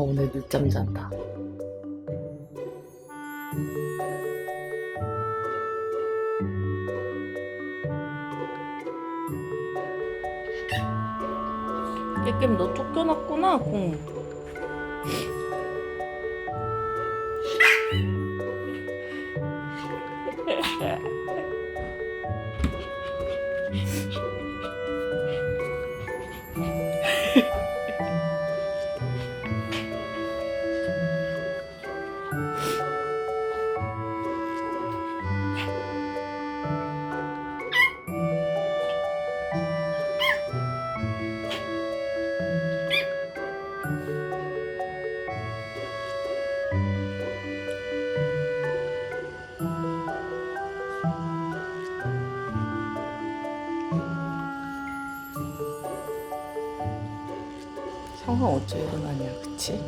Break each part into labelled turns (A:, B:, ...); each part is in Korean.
A: 상어가 오늘 늦잠 잔다. 깨깨미 너 쫓겨났구나 공. 상어 어째 일어나냐 그치?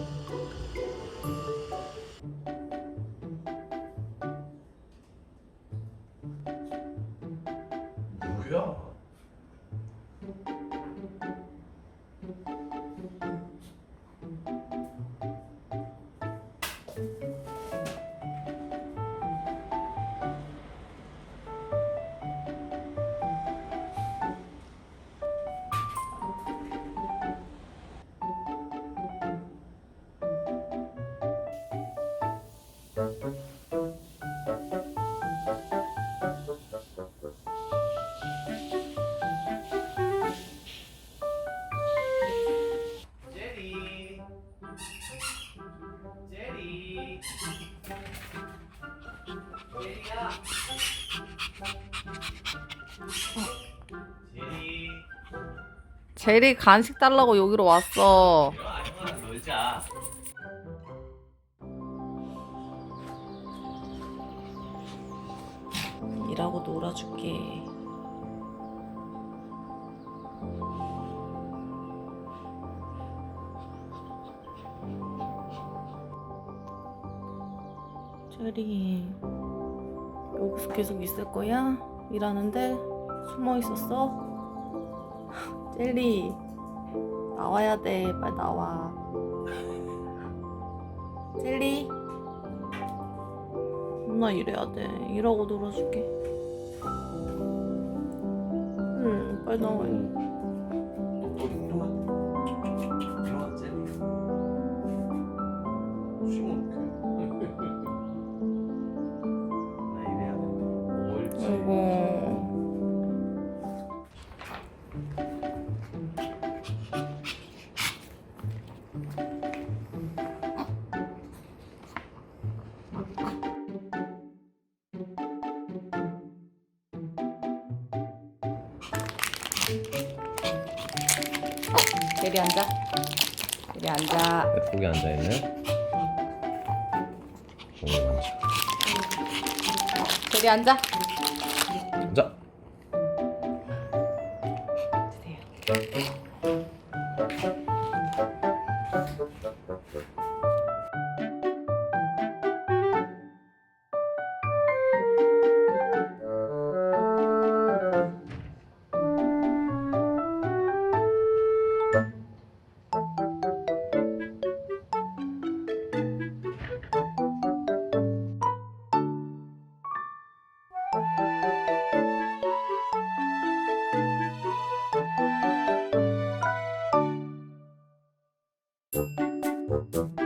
B: 제리.
A: 간식 달라고 여기로 왔어. 일하고 놀아줄게. 제리, 여기서 계속 있을 거야? 일하는데? 숨어 있었어? 제리, 나와야 돼. 빨리 나와. 제리? 나 일해야 돼. 일하고 놀아줄게. 응, 빨리 나와. 아이고. 제리 앉아. 제리 앉아.
B: 예쁘게 앉아있네.
A: 제리 앉아.
B: 앉아.
A: 드세요. Música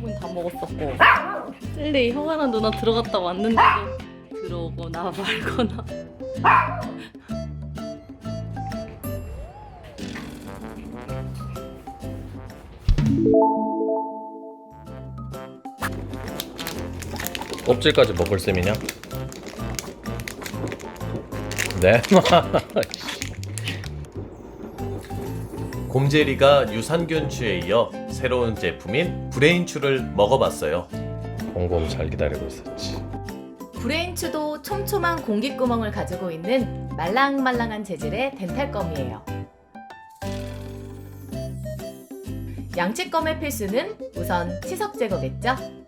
A: 문다 먹었었고. 찔리 형아랑 누나 들어갔다 왔는데도 들어오거나 말거나
B: 껍질까지 먹을 셈이냐? 네. 곰제리가 유산균추에 이어 새로운 제품인 브레인추를 먹어봤어요. 곰곰 잘 기다리고 있었지.
C: 브레인추도 촘촘한 공기구멍을 가지고 있는 말랑말랑한 재질의 덴탈껌이에요. 양치껌의 필수는 우선 치석 제거겠죠?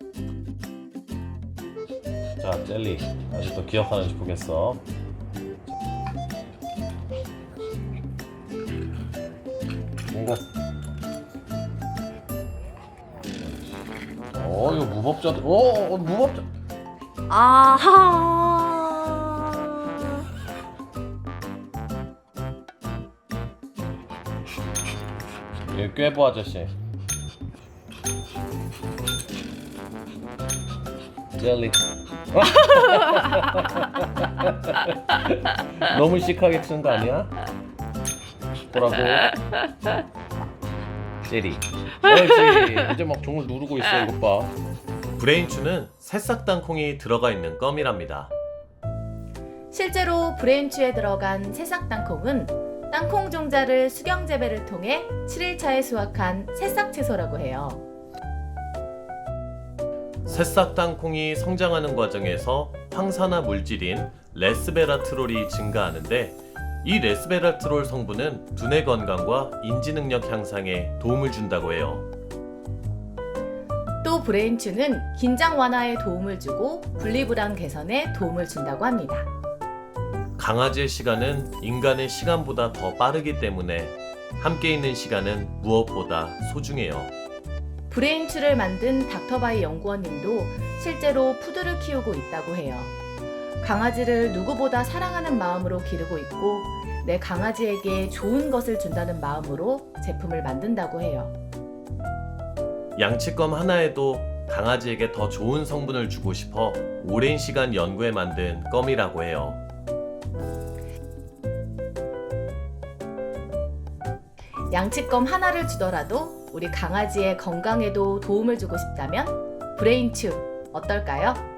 B: 자, 젤리. 아직도 기억하는지 보겠어. 뭔가. 어, 이거 무법자. 어, 어, 무법자.
A: 아하.
B: 이 꾀보 아저씨. 젤리. 너무 시크하게 치는 거 아니야? 뭐라고? 젤리. 옳지. 이제 막 종을 누르고 있어 이것 봐. 브레인추는 새싹 땅콩이 들어가 있는 껌이랍니다.
C: 실제로 브레인추에 들어간 새싹 땅콩은 땅콩 종자를 수경 재배를 통해 7일차에 수확한 새싹 채소라고 해요.
B: 새싹 땅콩이 성장하는 과정에서 황산화 물질인 레스베라트롤이 증가하는데 이 레스베라트롤 성분은 두뇌 건강과 인지 능력 향상에 도움을 준다고 해요.
C: 또 브레인추는 긴장 완화에 도움을 주고 분리불안 개선에 도움을 준다고 합니다.
B: 강아지의 시간은 인간의 시간보다 더 빠르기 때문에 함께 있는 시간은 무엇보다 소중해요.
C: 브레인추를 만든 닥터바이 연구원님도 실제로 푸드를 키우고 있다고 해요. 강아지를 누구보다 사랑하는 마음으로 기르고 있고 내 강아지에게 좋은 것을 준다는 마음으로 제품을 만든다고 해요.
B: 양치껌 하나에도 강아지에게 더 좋은 성분을 주고 싶어 오랜 시간 연구해 만든 껌이라고 해요.
C: 양치껌 하나를 주더라도 우리 강아지의 건강에도 도움을 주고 싶다면 브레인추 어떨까요?